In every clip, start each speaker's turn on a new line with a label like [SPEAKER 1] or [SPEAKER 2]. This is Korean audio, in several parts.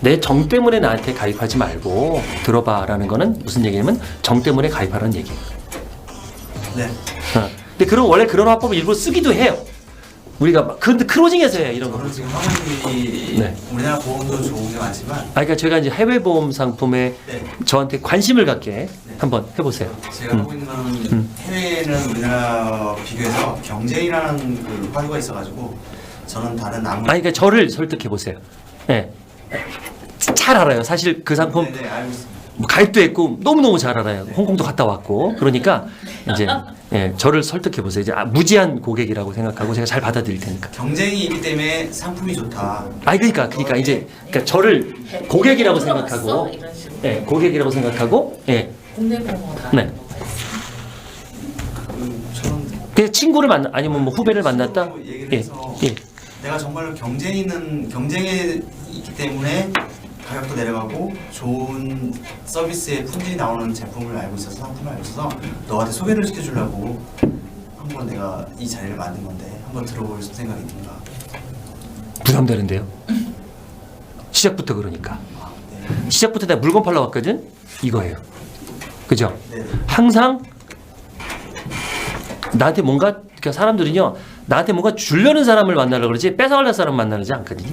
[SPEAKER 1] 내 정 때문에 나한테 가입하지 말고 들어봐라는 거는 무슨 얘기냐면 정 때문에 가입하라는 얘기예요.
[SPEAKER 2] 네.
[SPEAKER 1] 어. 근데 그런 원래 그런 화법을 일부러 쓰기도 해요. 우리가 막 근데 크로징에서 해 이런 거.
[SPEAKER 2] 저는 지금 사모님이
[SPEAKER 1] 네.
[SPEAKER 2] 우리나라 보험도 좋은 게 많지만
[SPEAKER 1] 아, 그러니까 제가 이제 해외 보험 상품에
[SPEAKER 2] 네.
[SPEAKER 1] 저한테 관심을 갖게 한번 해보세요.
[SPEAKER 2] 제가 하고 있는 거는 해외에는 우리나라 비교해서 경쟁이라는 그 화두가 있어가지고 저는 다른 아무
[SPEAKER 1] 아니, 그러니까 저를 설득해 보세요. 예. 잘 알아요. 사실 그 상품
[SPEAKER 2] 네, 네.
[SPEAKER 1] 뭐 가입도 했고 너무 너무 잘 알아요. 홍콩도 갔다 왔고 그러니까 이제 예, 저를 설득해 보세요. 이제 아, 무지한 고객이라고 생각하고 제가 잘 받아들일 테니까.
[SPEAKER 2] 경쟁이 있기 때문에 상품이 좋다.
[SPEAKER 1] 아니 그러니까 그러니까 이제 그러니까 저를 고객이라고 생각하고
[SPEAKER 3] 이런 식으로
[SPEAKER 1] 예, 고객이라고 생각하고 예,
[SPEAKER 3] 국내 보험 다
[SPEAKER 1] 네.
[SPEAKER 2] 그 저는
[SPEAKER 1] 그냥 친구를 만나 아니면 뭐 후배를 만났다.
[SPEAKER 2] 얘기를
[SPEAKER 1] 예,
[SPEAKER 2] 해서
[SPEAKER 1] 예.
[SPEAKER 2] 내가 정말로 경쟁 있는 경쟁에 있기 때문에 가격도 내려가고 좋은 서비스에 품질이 나오는 제품을 알고 있어서 상품을 알고 있어서 너한테 소개를 시켜주려고 한번 내가 이 자리를 만든 건데 한번 들어볼 생각이 든가.
[SPEAKER 1] 부담되는데요. 시작부터 그러니까.
[SPEAKER 2] 아, 네.
[SPEAKER 1] 시작부터 내가 물건 팔러 왔거든. 이거예요. 그죠?
[SPEAKER 2] 네.
[SPEAKER 1] 항상 나한테 뭔가 그러니까 사람들은요 나한테 뭔가 주려는 사람을 만나려 그러지 뺏어가려는 사람 만나지 않거든요.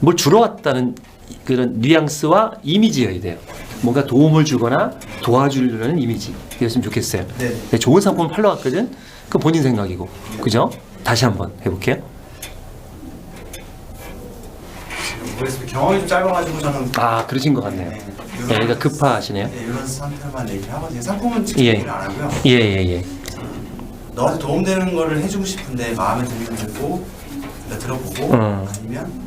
[SPEAKER 1] 뭘 주러 왔다는 그런 뉘앙스와 이미지여야 돼요. 뭔가 도움을 주거나 도와주려는 이미지였으면 좋겠어요.
[SPEAKER 2] 네.
[SPEAKER 1] 근데 좋은 상품 팔러 왔거든. 그 본인 생각이고, 그죠? 다시 한번 해볼게요.
[SPEAKER 2] 모르겠습니다. 경험이 좀 짧아가지고 저는
[SPEAKER 1] 아 그러신 것 같네요.
[SPEAKER 2] 네,
[SPEAKER 1] 네, 그러니까 급하시네요.
[SPEAKER 2] 네, 이런 상태만 하거든요. 상품은 직접
[SPEAKER 1] 예.
[SPEAKER 2] 얘기를 안 하고요.
[SPEAKER 1] 예 예 예.
[SPEAKER 2] 너한테 도움되는 거를 해주고 싶은데 마음에 들면 듣고 내가 들어보고
[SPEAKER 1] 음.
[SPEAKER 2] 아니면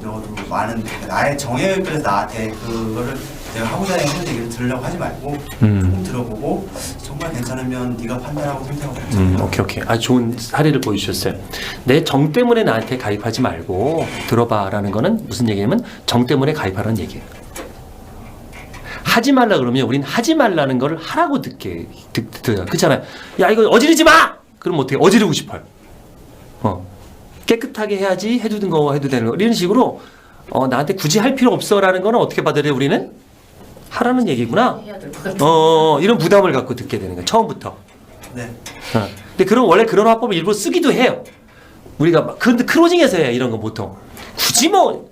[SPEAKER 2] 너도 많은 나의 정에 그래서 나한테 그거를 내가 하고자 하는 얘기를 들으려고 하지 말고
[SPEAKER 1] 음.
[SPEAKER 2] 조금 들어보고 정말 괜찮으면 네가 판단하고 선택하고
[SPEAKER 1] 음, 오케이, 오케이. 아, 좋은 사례를 보여주셨어요. 내 정 때문에 나한테 가입하지 말고 들어봐라는 거는 무슨 얘기냐면 정 때문에 가입하라는 얘기예요. 하지 말라 그러면 우린 하지 말라는 걸 하라고 듣게, 듣, 듣, 그렇잖아요. 야, 이거 어지르지 마! 그럼 어떻게, 어지르고 싶어요. 어. 깨끗하게 해야지 해도 되는 거 해도 되는 거. 이런 식으로 어, 나한테 굳이 할 필요 없어라는 거는 어떻게 받아들여 우리는? 하라는 얘기구나.
[SPEAKER 3] 것 같아.
[SPEAKER 1] 어, 이런 부담을 갖고 듣게 되는 거예요. 처음부터.
[SPEAKER 2] 네.
[SPEAKER 1] 어. 근데 그런 원래 그런 화법을 일부러 쓰기도 해요. 우리가 막 근데 크로징에서 해 이런 거 보통 굳이 뭐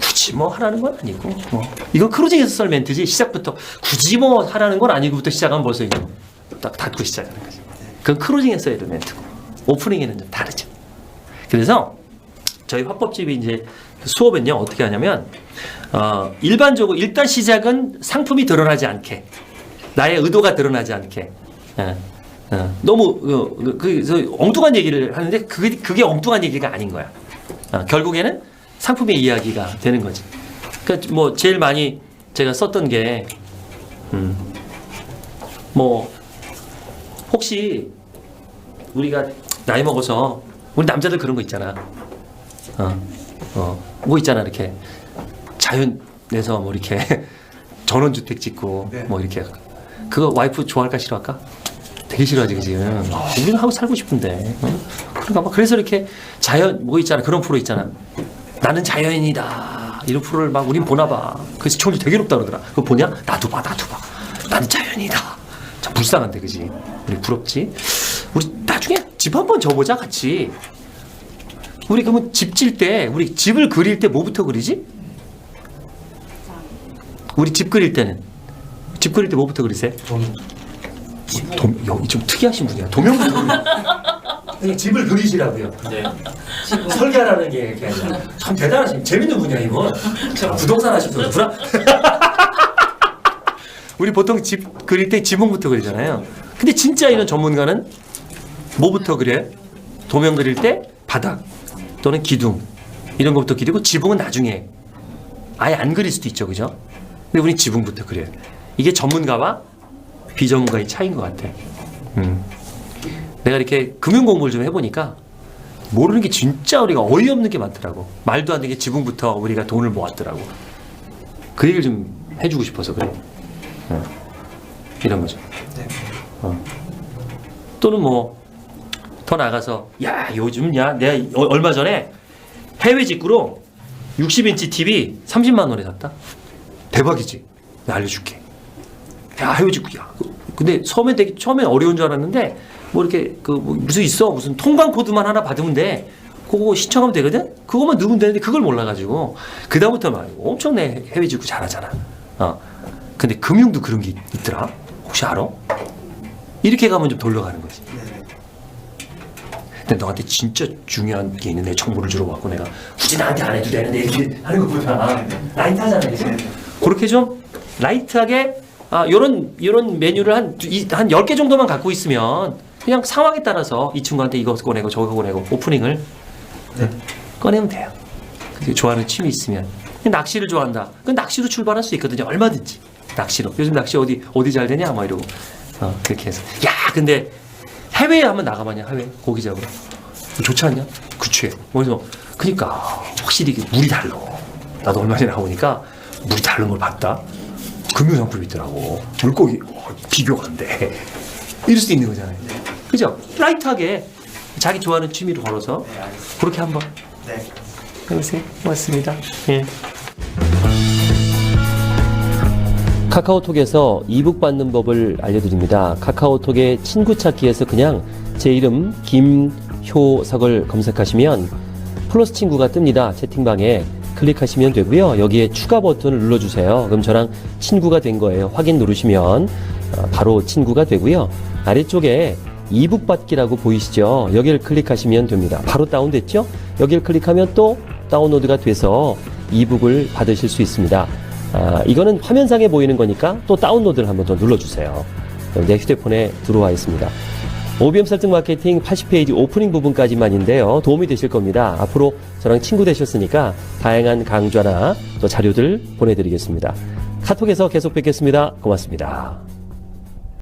[SPEAKER 1] 굳이 뭐 하라는 건 아니고 뭐 이건 크로징에서 썰 멘트지 시작부터 굳이 뭐 하라는 건 아니고부터 시작하면 벌써 이제 딱 닫고 시작하는 거지. 그건 크로징에서 해야 멘트고 오프닝에는 좀 다르죠. 그래서 저희 화법집이 이제 수업은요 어떻게 하냐면 어, 일반적으로 일단 시작은 상품이 드러나지 않게 나의 의도가 드러나지 않게 예, 예. 너무 어, 그, 그, 저 엉뚱한 얘기를 하는데 그게 그게 엉뚱한 얘기가 아닌 거야. 어, 결국에는 상품의 이야기가 되는 거지. 그러니까 뭐 제일 많이 제가 썼던 게 음, 뭐 혹시 우리가 나이 먹어서 우리 남자들 그런 거 있잖아. 어, 어, 뭐 있잖아 이렇게 자연에서 뭐 이렇게 전원주택 짓고
[SPEAKER 2] 네.
[SPEAKER 1] 뭐 이렇게 그거 와이프 좋아할까 싫어할까? 되게 싫어하지 그지? 우리는 하고 살고 싶은데. 어? 그런가 봐. 그래서 이렇게 자연 뭐 있잖아 그런 프로 있잖아. 나는 자연이다. 이런 프로를 막 우린 보나 봐. 그래서 시청률 되게 높다 그러더라. 그거 보냐? 나도 봐, 나도 봐. 나는 자연이다. 참 불쌍한데 그지? 우리 부럽지? 집 한번 져보자 같이. 우리 그러면 집 질 때 우리 집을 그릴 때 뭐부터 그리지? 우리 집 그릴 때는 집 그릴 때 뭐부터 그리세요? 도, 여기 좀 특이하신 분이야. 도면부터 그리. 집을 그리시라고요.
[SPEAKER 4] 네.
[SPEAKER 1] 설계하라는 게 아니라 참 대단하신 재밌는 분이야 이분. 참 부동산 하셔서 그렇구나. 우리 보통 집 그릴 때 지붕부터 그리잖아요. 근데 진짜 이런 전문가는 뭐부터 그려요? 도면 그릴 때 바닥 또는 기둥 이런 것부터 그리고 지붕은 나중에 아예 안 그릴 수도 있죠, 그죠? 근데 우리 지붕부터 그려요. 이게 전문가와 비전문가의 차이인 것 같아. 음. 내가 이렇게 금융 공부를 좀 해보니까 모르는 게 진짜 우리가 어이없는 게 많더라고. 말도 안 되게 지붕부터 우리가 돈을 모았더라고. 그 얘기를 좀 해주고 싶어서 그래. 어. 이런 거죠.
[SPEAKER 2] 네.
[SPEAKER 1] 어. 또는 뭐 더 나가서 야 요즘 야 내가 어- 얼마 전에 해외 직구로 60인치 TV 30만 원에 샀다. 대박이지. 내가 알려줄게. 야 헤어지고 야. 근데 처음에 되게 처음에 어려운 줄 알았는데 뭐 이렇게 그 뭐 무슨 있어 무슨 통관 코드만 하나 받으면 돼. 그거 신청하면 되거든. 그거만 넣으면 되는데 그걸 몰라가지고 그 다음부터 막 엄청나게 해외 직구 잘하잖아. 어. 근데 금융도 그런 게 있- 있더라. 혹시 알아? 이렇게 가면 좀 돌려가는 거지. 근데 너한테 진짜 중요한 게 있는데 정보를 주러 왔고 내가 굳이 나한테 안 해도 되는데 이렇게 하는 것보다 라이트하잖아요. 그죠? 그렇게 좀 라이트하게 아 요런 요런 메뉴를 한한 10개 정도만 갖고 있으면 그냥 상황에 따라서 이 친구한테 이거 꺼내고 저거 꺼내고 오프닝을
[SPEAKER 2] 네.
[SPEAKER 1] 꺼내면 돼요. 좋아하는 취미 있으면 낚시를 좋아한다. 그 낚시로 출발할 수 있거든요. 얼마든지 낚시로. 요즘 낚시 어디 어디 잘 되냐 뭐 이러고 어, 그렇게 해서 야 근데 해외에 한번 나가봐냐 해외 고기 잡으러 좋지 않냐? 그치. 그래서 그러니까 확실히 이게 물이 달라. 나도 얼마 전에 나오니까 물이 다른 걸 봤다. 금융 상품이 있더라고. 물고기 어, 비교가 안 돼. 이럴 수 있는 거잖아요. 그죠? 라이트하게 자기 좋아하는 취미로 걸어서
[SPEAKER 2] 네.
[SPEAKER 1] 그렇게 한번
[SPEAKER 2] 네.
[SPEAKER 1] 해보세요. 고맙습니다. 예. 카카오톡에서 이북 받는 법을 알려드립니다. 카카오톡의 친구 찾기에서 그냥 제 이름 김효석을 검색하시면 플러스 친구가 뜹니다. 채팅방에 클릭하시면 되고요. 여기에 추가 버튼을 눌러주세요. 그럼 저랑 친구가 된 거예요. 확인 누르시면 어, 바로 친구가 되고요. 아래쪽에 이북 받기라고 보이시죠? 여기를 클릭하시면 됩니다. 바로 다운됐죠? 여기를 클릭하면 또 다운로드가 돼서 이북을 받으실 수 있습니다. 아, 이거는 화면상에 보이는 거니까 또 다운로드를 한번 더 눌러주세요. 내 휴대폰에 들어와 있습니다. OBM 설득 마케팅 80페이지 오프닝 부분까지만인데요. 도움이 되실 겁니다. 앞으로 저랑 친구 되셨으니까 다양한 강좌나 또 자료들 보내드리겠습니다. 카톡에서 계속 뵙겠습니다. 고맙습니다.